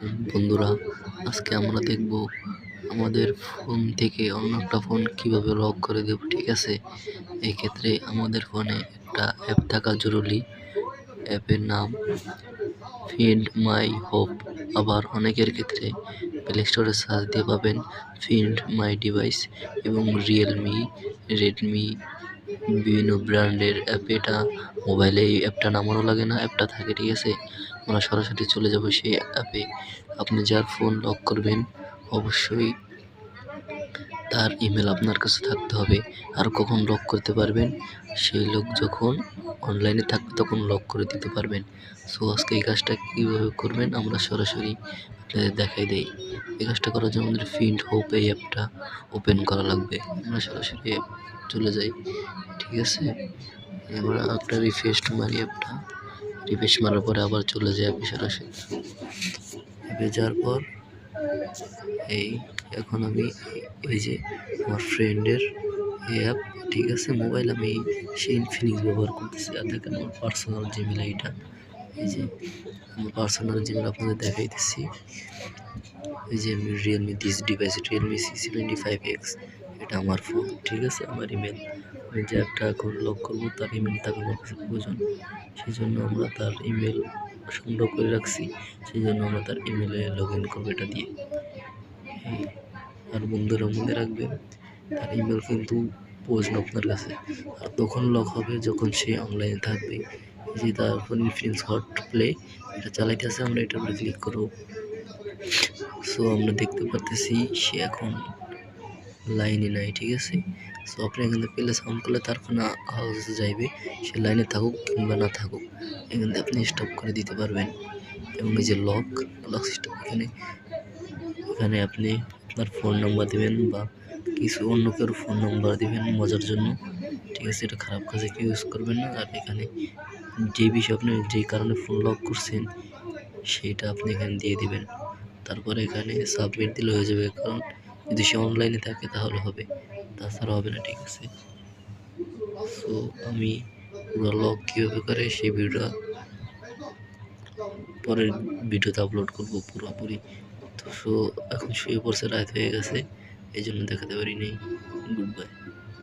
বন্ধুরা, আজকে আমরা দেখব আমাদের ফোন থেকে অন্য একটা ফোন কীভাবে লক করে দেব, ঠিক আছে? এই ক্ষেত্রে আমাদের ফোনে একটা অ্যাপ থাকা জরুরি। অ্যাপের নাম ফিন্ড মাই হোপ আবার অনেকের ক্ষেত্রে প্লে স্টোরে সার্চ দিয়ে পাবেন ফিন্ড মাই ডিভাইস এবং রিয়েলমি রেডমি বিভিন্ন ব্র্যান্ডের অ্যাপ, এটা মোবাইলে এই অ্যাপটা নামানো লাগে না, অ্যাপটা থাকে, ঠিক আছে? আমরা সরাসরি চলে যাব সেই অ্যাপে। আপনি যার ফোন লক করবেন, অবশ্যই তার ইমেল আপনার কাছে থাকতে হবে। আর কখন লক করতে পারবেন, সেই লোক যখন অনলাইনে থাকবে তখন লক করে দিতে পারবেন। সো আজকে এই কাজটা কীভাবে করবেন, আমরা সরাসরি দেখাই দেই। এই কাজটা করার জন্য আমাদের ফিন্ড হোপ এই অ্যাপটা ওপেন করা লাগবে। আমরা সরাসরি অ্যাপ চলে যাই, ঠিক আছে? আমরা একটা রিফ্রেশ মারি অ্যাপটা রিফ্রেশ মারার পরে আবার চলে যাই অ্যাপে সরাসরি। অ্যাপে যাওয়ার পর এই এখন আমি এই যে আমার ফ্রেন্ডের অ্যাপ ঠিক আছে? মোবাইল আমি সেই ইনফিনিক্স ব্যবহার করতেছি। আর দেখেন আমার পার্সোনাল জিমেল এইটা এই যে আমার পার্সোনাল জিমেল আপনাদের দেখাইতেছি, এই যে আমি Realme this device Realme C seventy five X এটা আমার ফোন ঠিক আছে? আমার ইমেল আমি যে একটা অ্যাকাউন্ট লক করব, তার ইমেল তাকে আমার কাছে প্রয়োজন। সেই জন্য আমরা তার ইমেল সংগ্রহ করে রাখছি। সেই জন্য আমরা তার ইমেলে লগ ইন করব এটা দিয়ে। আর বন্ধুরা মনে রাখবে তার ইমেল কিন্তু প্রয়োজন আপনার কাছে। আর তখন লক হবে যখন সে অনলাইনে থাকবে। এই যে তার ফোন হট প্লে এটা চালাইতেছে আমরা এটার উপরে ক্লিক করব। সো আমরা দেখতে পারতেছি সে এখন লাইনে নাই, ঠিক আছে? সো আপনি এখান পেলে সাউন্ড করলে তার ফোনে হাউসে যাইবে, সে লাইনে থাকুক কিংবা না থাকুক, এখান আপনি স্টপ করে দিতে পারবেন। এবং এই যে লক লক সিস্টেম এখানে এখানে আপনি আপনার ফোন নাম্বার দেবেন বা কিছু অন্য কারও ফোন নাম্বার দেবেন মজার জন্য, ঠিক আছে? এটা খারাপ কাজে কেউ ইউজ করবেন না। আর এখানে যে বিষয়ে আপনি যেই কারণে ফোন লক করছেন সেইটা আপনি এখানে দিয়ে দিবেন। তারপরে এখানে সাবমিট দিলে হয়ে যাবে, কারণ যদি সে অনলাইনে থাকে তাহলে হবে, তাছাড়া হবে না, ঠিক আছে? সো আমি পুরো লক কীভাবে করে সেই ভিডিওটা পরের ভিডিওতে আপলোড করব পুরোপুরি। তো সো এখন শুয়ে পড়ছে, রাত হয়ে গেছে এই জন্য দেখাতে পারি নাই। Good bye